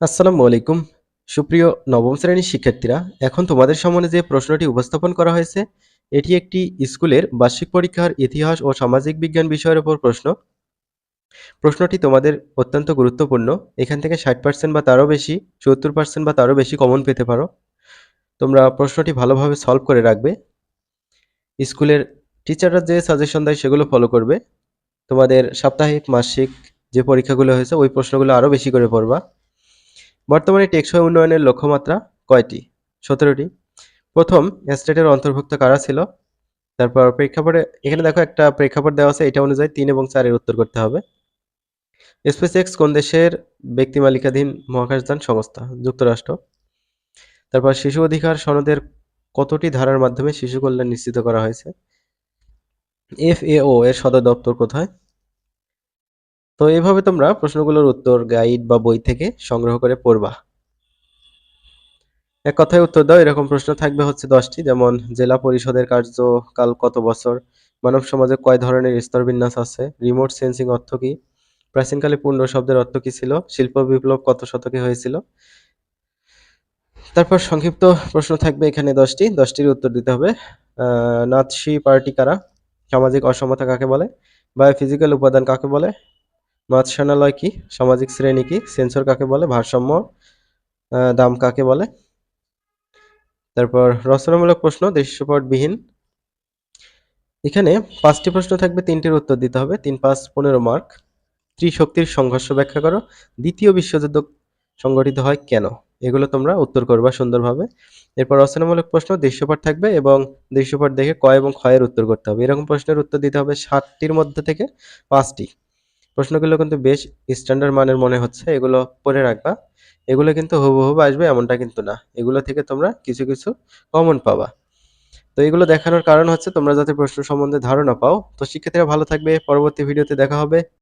আসসালামু আলাইকুম। সুপ্রিয় নবম শ্রেণির শিক্ষার্থীরা, এখন তোমাদের সামনে যে প্রশ্নটি উপস্থাপন করা হয়েছে, এটি একটি স্কুলের বার্ষিক পরীক্ষার ইতিহাস ও সামাজিক বিজ্ঞান বিষয়ের উপর প্রশ্ন। প্রশ্নটি তোমাদের অত্যন্ত গুরুত্বপূর্ণ, এখান থেকে ষাট পার্সেন্ট বা তারও বেশি, সত্তর পার্সেন্ট বা তারও বেশি কমন পেতে পারো। তোমরা প্রশ্নটি ভালোভাবে সলভ করে রাখবে। স্কুলের টিচাররা যে সাজেশন দেয় সেগুলো ফলো করবে। তোমাদের সাপ্তাহিক, মাসিক যে পরীক্ষাগুলো হয়েছে, ওই প্রশ্নগুলো আরও বেশি করে পড়বা। বর্তমানে টেকসই উন্নয়নের লক্ষ্যমাত্রা কয়টি? সতেরোটি। প্রথম, স্টেটের অন্তর্ভুক্ত কারা ছিল? তারপর প্রেক্ষাপটে, এখানে দেখো একটা প্রেক্ষাপট দেওয়া আছে, এটা অনুযায়ী তিন এবং চারের উত্তর করতে হবে। স্পেসএক্স কোন দেশের ব্যক্তি মালিকাধীন মহাকাশযান সংস্থা? যুক্তরাষ্ট্র। তারপর শিশু অধিকার সনদের কতটি ধারার মাধ্যমে শিশু কল্যাণ নিশ্চিত করা হয়েছে? এফএও, এর সদর দপ্তর কোথায়? তো এইভাবে তোমরা প্রশ্নগুলোর উত্তর গাইড বা বই থেকে সংগ্রহ করে পড়বা। এক কথায় উত্তর দাও, এরকম প্রশ্ন থাকবে হচ্ছে দশটি। যেমন, জেলা পরিষদের কার্যকাল কত বছর? মানব সমাজে কয় ধরনের স্তরবিন্যাস আছে? রিমোট সেন্সিং অর্থ কি? প্রাচীনকালে পূর্ণ শব্দের অর্থ কি ছিল? শিল্প বিপ্লব কত শতকে হয়েছিল? তারপর সংক্ষিপ্ত প্রশ্ন থাকবে এখানে দশটি। দশটির উত্তর দিতে হবে। নাৎসি পার্টি কারা সামাজিক অসমতা কাকে বলে? বায়োফিজিক্যাল উপাদান কাকে বলে? মাৎস্যানালয় কি? সামাজিক শ্রেণি কি? সেন্সর কাকে বলে? ভারসাম্য দাম কাকে বলে? তারপর রচনামূলক প্রশ্ন, দৃশ্যপটবিহীন। এখানে পাঁচটি প্রশ্ন থাকবে, তিনটির উত্তর দিতে হবে। তিন, পাঁচ, পনেরো মার্ক। ত্রিশক্তির সংঘর্ষ ব্যাখ্যা করো। দ্বিতীয় বিশ্বযুদ্ধ সংগঠিত হয় কেন? এগুলো তোমরা উত্তর করবা সুন্দরভাবে। এরপর রচনামূলক প্রশ্ন, দৃশ্যপট থাকবে এবং দৃশ্যপট দেখে ক এবং ক্ষয়ের উত্তর করতে হবে। এরকম প্রশ্নের উত্তর দিতে হবে ষাটটির মধ্যে থেকে পাঁচটি। প্রশ্নগুলো কিন্তু বেশ স্ট্যান্ডার্ড মানের মনে হচ্ছে, এগুলো পড়ে রাখবা। এগুলো কিন্তু হুবহু আসবে এমনটা কিন্তু না। এগুলো থেকে তোমরা কিছু কিছু কমন পাবা। তো এগুলো দেখানোর কারণ হচ্ছে তোমরা যাতে প্রশ্ন সম্বন্ধে ধারণা পাও। তো শিক্ষার্থীরা ভালো থাকবে, পরবর্তী ভিডিওতে দেখা হবে।